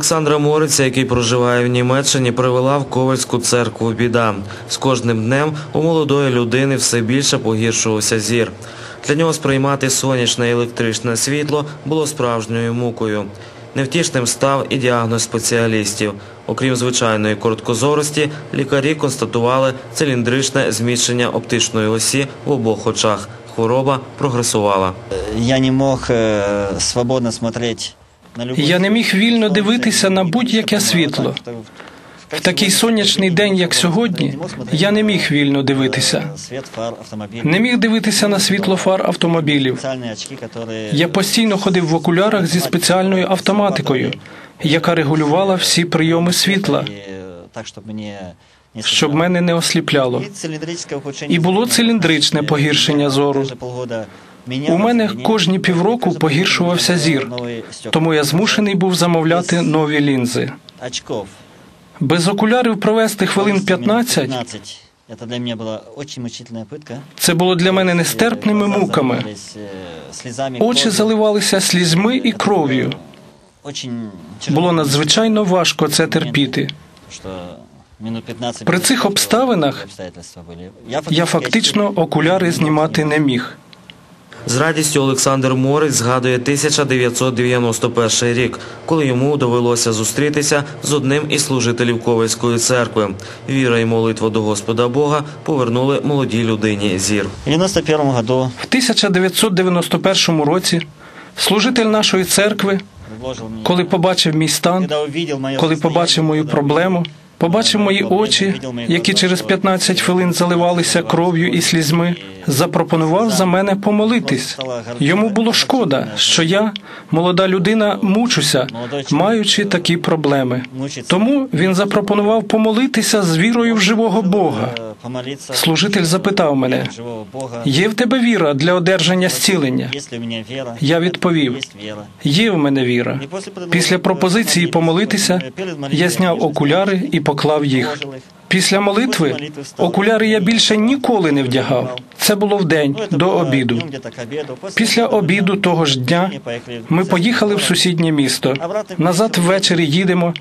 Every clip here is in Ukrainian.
Олександра Мориця, який проживає в Німеччині, привела в Ковальську церкву біда. З кожним днем у молодої людини все більше погіршувався зір. Для нього сприймати сонячне і електричне світло було справжньою мукою. Невтішним став і діагноз спеціалістів. Окрім звичайної короткозорості, лікарі констатували циліндричне зміщення оптичної осі в обох очах. Хвороба прогресувала. Я не мог э, свободно смотреть Я не міг вільно дивитися на будь-яке світло. В такий сонячний день, як сьогодні, я не міг вільно дивитися. Фар автомобиля. Не міг дивитися на світло фар автомобілів. Которые... Я постійно ходив в окулярах зі спеціальною автоматикою, яка регулювала всі прийоми світла, е, так, щоб мені не щоб мене не осліпляло. І було циліндричне погіршення зору. Кожні полгода У мінялось, мене мінялось. кожні півроку погіршувався зір, Нові стекла. тому я змушений був замовляти нові лінзи. очков. Без окулярів провести хвилин 15 15. Это для меня была очень мучительная пытка. це було для мене нестерпними Глаза муками. заливались, э, слезами, Очі кровью. заливалися слізьми і Это кров'ю. было Очень тяжело. Було надзвичайно важко це терпіти. Что минут 15 При было цих такие обставинах обстоятельства были. Я фактично окуляри знімати не міг. З радістю Олександр Морець згадує 1991 рік, коли йому довелося зустрітися з одним із служителів Ковальської церкви. Віра і молитва до Господа Бога повернули молодій людині зір. В 91 году В 1991 році служитель нашої церкви, коли побачив мій стан, когда увидел мое коли побачив мою проблему, побачив мої очі, які через 15 хвилин заливалися кров'ю і слізьми, запропонував за мене помолитись. Йому було шкода, що я, молода людина, мучуся, маючи такі проблеми. Тому він запропонував помолитися з вірою в живого Бога. Служитель запитав мене: є в тебе віра для одержання зцілення? Я відповів. Є в мене віра. Після пропозиції помолитися я зняв окуляри і поклав їх. Після молитви окуляри я більше ніколи не вдягав. Це було в день Ну, до обіду. Після обіду того ж дня ми поїхали в сусіднє місто. Назад ввечері їдемо.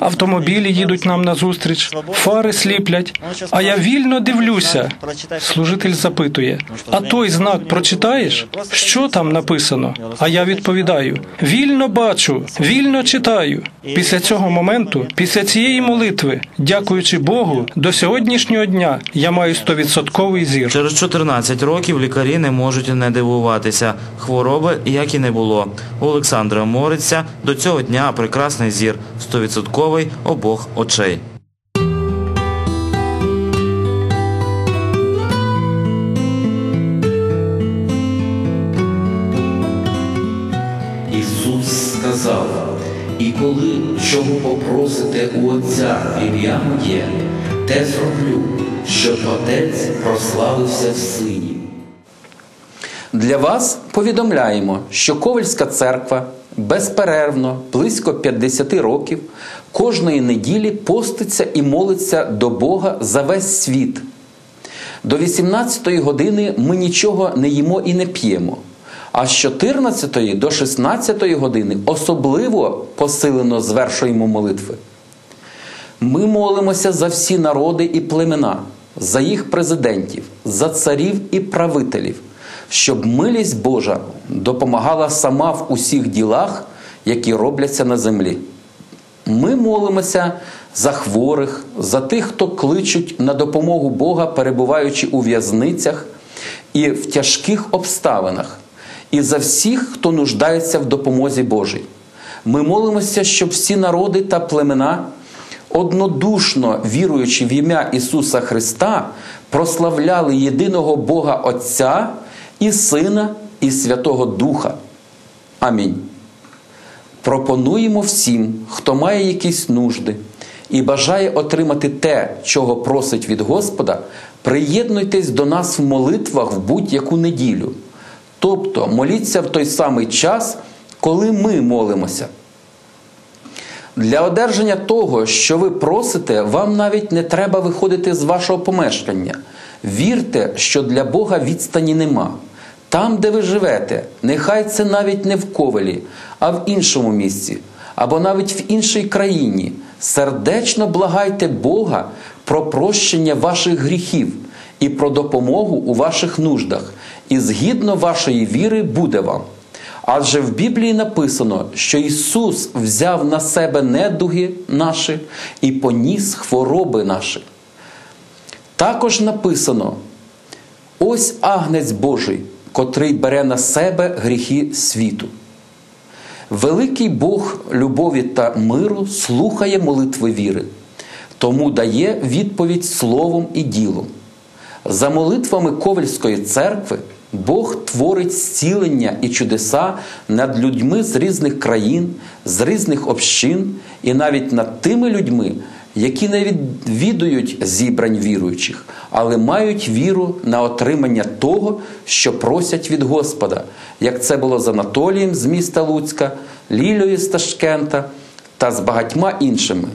Автомобілі їдуть нам назустріч, фари сліплять. А я вільно дивлюся. Служитель запитує: а той знак прочитаєш? Що там написано? А я відповідаю: вільно бачу, вільно читаю. Після цього моменту, після цієї молитви, дякуючи Богу, до сьогоднішнього дня я маю стовідсотковий зір. Через 14 років лікарі не можуть не дивуватися. Хвороби як і не було. У Олександра Мориця до цього дня прекрасний зір, 100% обох очей. Ісус сказав, і коли чого попросите у Отця ім'я моє, те зроблю, щоб Отець прославився в Сині. Для вас повідомляємо, що Ковальська церква безперервно, близько 50 років, кожної неділі поститься і молиться до Бога за весь світ. До 18-ї години ми нічого не їмо і не п'ємо. А з 14 до 16 години особливо посилено звершуємо молитви. Ми молимося за всі народи і племена, за їх президентів, за царів і правителів, щоб милість Божа допомагала сама в усіх ділах, які робляться на землі. Ми молимося за хворих, за тих, хто кличуть на допомогу Бога, перебуваючи у в'язницях і в тяжких обставинах, і за всіх, хто нуждається в допомозі Божій. Ми молимося, щоб всі народи та племена, однодушно віруючи в ім'я Ісуса Христа, прославляли єдиного Бога Отця і Сина, і Святого Духа. Амінь. Пропонуємо всім, хто має якісь нужди і бажає отримати те, чого просить від Господа, приєднуйтесь до нас в молитвах в будь-яку неділю. Тобто моліться в той самий час, коли ми молимося. Для одержання того, що ви просите, вам навіть не треба виходити з вашого помешкання. Вірте, що для Бога відстані нема. Там, де ви живете, нехай це навіть не в ковелі, а в іншому місці. або навіть в іншій країні, сердечно благайте Бога про прощення ваших гріхів і про допомогу у ваших нуждах, і згідно вашої віри буде вам. Адже в Біблії написано, що Ісус взяв на себе недуги наші і поніс хвороби наші. Також написано: ось агнець Божий, котрий бере на себе гріхи світу. Великий Бог любові та миру слухає молитви віри, тому дає відповідь словом і ділом. За молитвами Ковальської церкви Бог творить зцілення і чудеса над людьми з різних країн, з різних общин і навіть над тими людьми, які не відвідують зібрань віруючих, але мають віру на отримання того, що просять від Господа, як це було з Анатолієм з міста Луцька, Лілею з Ташкента та з багатьма іншими.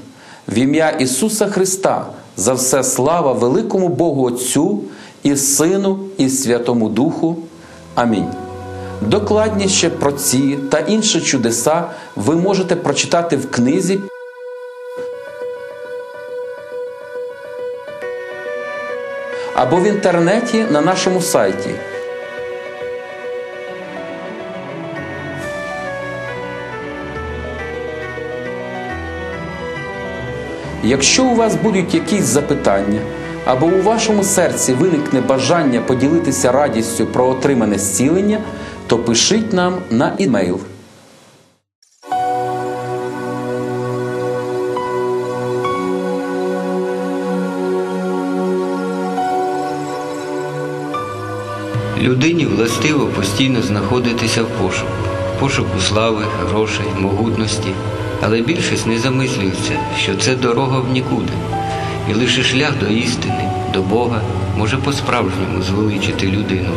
В ім'я Ісуса Христа за все слава великому Богу Отцю і Сину, і Святому Духу. Амінь. Докладніше про ці та інші чудеса ви можете прочитати в книзі. Або в інтернеті на нашому сайті. Якщо у вас будуть якісь запитання, або у вашому серці виникне бажання поділитися радістю про отримане зцілення, то пишіть нам на імейл. Людині властиво постійно знаходитися в пошуку, пошуку слави, грошей, могутності, але більшість не замислюється, що це дорога в нікуди, і лише шлях до істини, до Бога може по-справжньому звеличити людину.